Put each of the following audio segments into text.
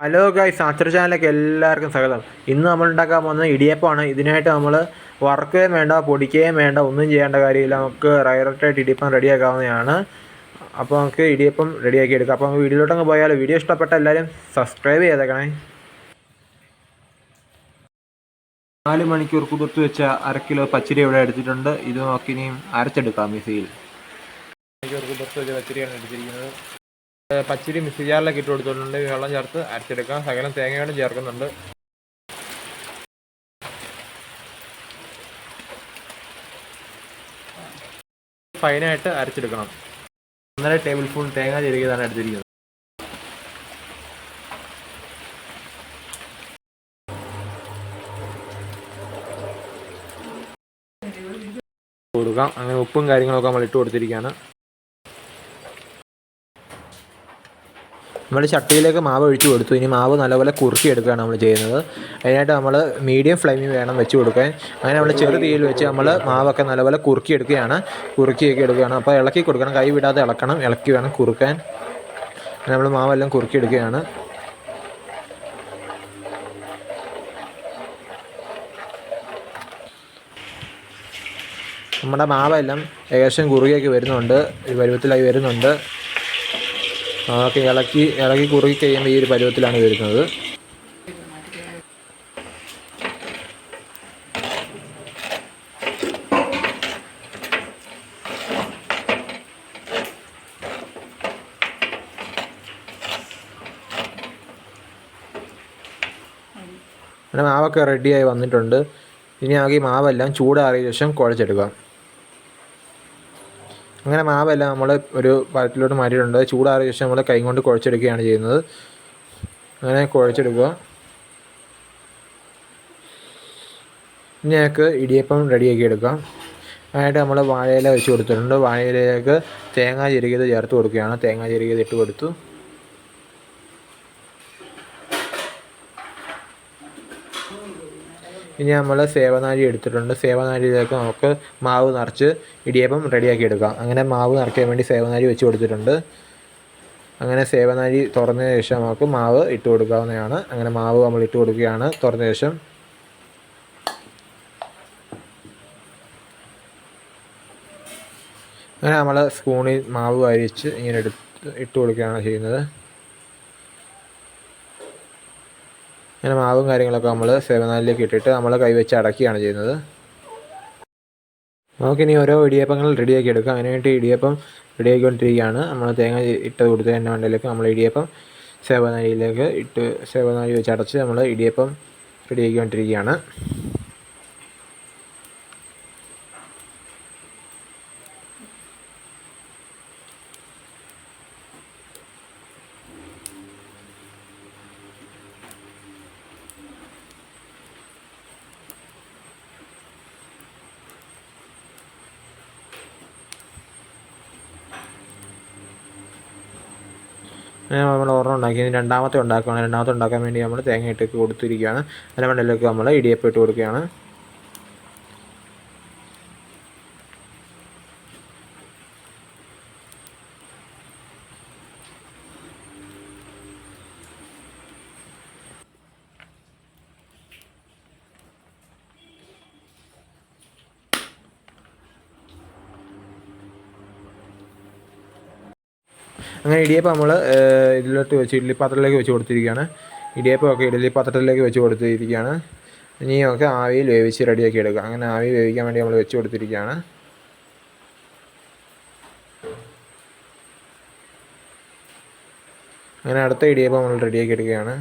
Hello guys സാച്ചർ ചാനലിലേക്ക് എല്ലാവർക്കും സ്വാഗതം. ഇന്ന് നമ്മൾ ഉണ്ടാക്കാൻ പോകുന്നത് ഇടിയപ്പമാണ്. ഇതിനായിട്ട് നമ്മൾ വറക്കുകയും വേണ്ട പൊടിക്കുകയും വേണ്ട ഒന്നും ചെയ്യേണ്ട കാര്യമില്ല. നമുക്ക് ഡയറക്റ്റായിട്ട് ഇടിയപ്പം റെഡിയാക്കാവുന്നതാണ്. അപ്പോൾ നമുക്ക് ഇടിയപ്പം റെഡിയാക്കി എടുക്കാം. അപ്പോൾ വീഡിയോയിലോട്ടങ്ങ് പോയാൽ വീഡിയോ ഇഷ്ടപ്പെട്ട എല്ലാവരും സബ്സ്ക്രൈബ് ചെയ്തേക്കണേ. നാല് മണിക്കൂർ കുതിർത്ത് വെച്ച അര കിലോ പച്ചരി ഇവിടെ എടുത്തിട്ടുണ്ട്. ഇത് നോക്കി ഇനിയും അരച്ചെടുക്കാം മിക്സിയിൽ. മണിക്കൂർ കുതിർത്ത് വെച്ച പച്ചരിയാണ് എടുത്തിരിക്കുന്നത്. പച്ചരി മിക്സി ജാറിലേക്ക് ഇട്ട് കൊടുത്തിട്ടുണ്ട്. വെള്ളം ചേർത്ത് അരച്ചെടുക്കാം. സകലം തേങ്ങയാണ് ചേർക്കുന്നുണ്ട്. ഫൈനായിട്ട് അരച്ചെടുക്കണം. ഒന്നര ടേബിൾ സ്പൂൺ തേങ്ങ ചെരുകിയതാണ് എടുത്തിരിക്കുന്നത്. കൊടുക്കാം. അങ്ങനെ ഉപ്പും കാര്യങ്ങളൊക്കെ നമ്മൾ ഇട്ട് കൊടുത്തിരിക്കുകയാണ്. നമ്മൾ ചട്ടിയിലേക്ക് മാവ് ഒഴിച്ച് കൊടുത്തു. ഇനി മാവ് നല്ലപോലെ കുറുക്കി എടുക്കുകയാണ് നമ്മൾ ചെയ്യുന്നത്. അതിനായിട്ട് നമ്മൾ മീഡിയം ഫ്ലെയിമിൽ വേണം വെച്ച് കൊടുക്കാൻ. അങ്ങനെ നമ്മൾ ചെറു തീയിൽ വെച്ച് നമ്മൾ മാവൊക്കെ നല്ലപോലെ കുറുക്കി എടുക്കുകയാണ്. കുറുക്കിയൊക്കെ എടുക്കുകയാണ്. അപ്പോൾ ഇളക്കി കൊടുക്കണം. കൈ വിടാതെ ഇളക്കണം. ഇളക്കി വേണം കുറുക്കാൻ. നമ്മൾ മാവെല്ലാം കുറുക്കി എടുക്കുകയാണ്. നമ്മുടെ മാവെല്ലാം ഏകദേശം കുറുകിയൊക്കെ വരുന്നുണ്ട്. പരുവത്തിലായി വരുന്നുണ്ട്. അതൊക്കെ ഇളക്കി ഇളക്കി കുറുകി കഴിയുമ്പോൾ ഈ ഒരു പരുവത്തിലാണ് വരുന്നത്. മാവൊക്കെ റെഡിയായി വന്നിട്ടുണ്ട്. ഇനി ആകെ മാവെല്ലാം ചൂടാറിയ ശേഷം കുഴച്ചെടുക്കാം. അങ്ങനെ മാവല്ല നമ്മൾ ഒരു പാത്രത്തിലോട്ട് മാറ്റിയിട്ടുണ്ട്. ചൂടാറിയ ശേഷം നമ്മൾ കൈ കൊണ്ട് കുഴച്ചെടുക്കുകയാണ് ചെയ്യുന്നത്. അങ്ങനെ കുഴച്ചെടുക്കുക. ഇനി ഞങ്ങൾക്ക് ഇടിയപ്പം റെഡിയാക്കി എടുക്കാം. അതിനായിട്ട് നമ്മൾ വാഴയില വെച്ച് കൊടുത്തിട്ടുണ്ട്. വാഴയിലേക്ക് തേങ്ങ ചിരുകിയത് ചേർത്ത് കൊടുക്കുകയാണ്. തേങ്ങ ചിരുകിയത് ഇട്ട് കൊടുത്തു. ഇനി നമ്മൾ സേവനാഴി എടുത്തിട്ടുണ്ട്. സേവനാഴിയിലേക്ക് നമുക്ക് മാവ് നിറച്ച് ഇടിയപ്പം റെഡിയാക്കി എടുക്കാം. അങ്ങനെ മാവ് നിറയ്ക്കാൻ വേണ്ടി സേവനാഴി വെച്ച് കൊടുത്തിട്ടുണ്ട്. അങ്ങനെ സേവനാഴി തുറന്ന ശേഷം നമുക്ക് മാവ് ഇട്ട് കൊടുക്കാവുന്നതാണ്. അങ്ങനെ മാവ് നമ്മൾ ഇട്ട് കൊടുക്കുകയാണ് തുറന്ന ശേഷം. അങ്ങനെ നമ്മൾ സ്പൂണിൽ മാവ് അരിച്ച് ഇങ്ങനെ എടുത്ത് ഇട്ട് കൊടുക്കുകയാണ് ചെയ്യുന്നത്. അങ്ങനെ മാവും കാര്യങ്ങളൊക്കെ നമ്മൾ സേവനാലിലേക്ക് ഇട്ടിട്ട് നമ്മൾ കൈവച്ച് അടക്കുകയാണ് ചെയ്യുന്നത്. നമുക്കിനി ഓരോ ഇടിയപ്പങ്ങൾ റെഡിയാക്കി എടുക്കാം. അതിനുവേണ്ടി ഇടിയപ്പം റെഡിയാക്കിക്കൊണ്ടിരിക്കുകയാണ് നമ്മൾ തേങ്ങ ഇട്ട് കൊടുത്തതിന്റെ മണ്ടയിലേക്ക് നമ്മൾ ഇടിയപ്പം സേവനാലിയിലേക്ക് ഇട്ട് സേവനാലി വെച്ച് അടച്ച് നമ്മൾ ഇടിയപ്പം റെഡിയാക്കിക്കൊണ്ടിരിക്കുകയാണ് അങ്ങനെ നമ്മൾ ഒരെണ്ണം ഉണ്ടാക്കി. ഇനി രണ്ടാമത്തെ ഉണ്ടാക്കുകയാണ്. രണ്ടാമത്തെ ഉണ്ടാക്കാൻ വേണ്ടി നമ്മൾ തേങ്ങ ഇട്ട് കൊടുത്തിരിക്കുകയാണ്. അതിന്റെ മണ്ടയിലേക്ക് നമ്മൾ ഇടിയപ്പം ഇട്ട് കൊടുക്കുകയാണ്. അങ്ങനെ ഇടിയപ്പം നമ്മൾ ഇതിലോട്ട് വെച്ച് ഇഡ്ഡലി പാത്രത്തിലേക്ക് വെച്ച് കൊടുത്തിരിക്കുകയാണ്. ഇടിയപ്പമൊക്കെ ഇഡ്ഡലി പാത്രത്തിലേക്ക് വെച്ച് കൊടുത്തിരിക്കുകയാണ്. നമുക്ക് ആവിയിൽ വേവിച്ച് റെഡിയാക്കി എടുക്കുക അങ്ങനെ ആവി വേവിക്കാൻ വേണ്ടി നമ്മൾ വെച്ച് കൊടുത്തിരിക്കുകയാണ്. അങ്ങനെ അടുത്ത ഇടിയപ്പം നമ്മൾ റെഡിയാക്കി എടുക്കുകയാണ്.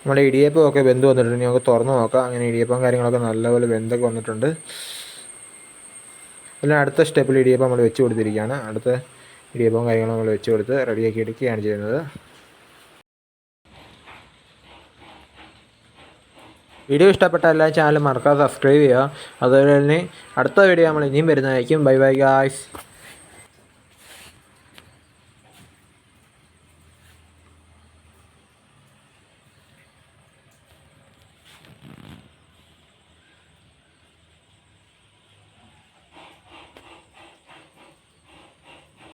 നമ്മുടെ ഇടിയപ്പം ഒക്കെ വെന്ത് വന്നിട്ടുണ്ട്. ഞങ്ങൾക്ക് തുറന്ന് നോക്കാം. അങ്ങനെ ഇടിയപ്പം കാര്യങ്ങളൊക്കെ നല്ലപോലെ വെന്തൊക്കെ വന്നിട്ടുണ്ട്. പിന്നെ അടുത്ത സ്റ്റെപ്പിൽ ഇടിയപ്പം നമ്മൾ വെച്ച് കൊടുത്തിരിക്കുകയാണ്. അടുത്ത ഇടിയപ്പം കാര്യങ്ങളും നമ്മൾ വെച്ച് കൊടുത്ത് റെഡിയാക്കി എടുക്കുകയാണ് ചെയ്യുന്നത്. വീഡിയോ ഇഷ്ടപ്പെട്ട എല്ലാ ചാനലും മറക്കാതെ സബ്സ്ക്രൈബ് ചെയ്യുക. അതുപോലെ തന്നെ അടുത്ത വീഡിയോ നമ്മൾ ഇനിയും വരുന്നതായിരിക്കും. Bye bye guys.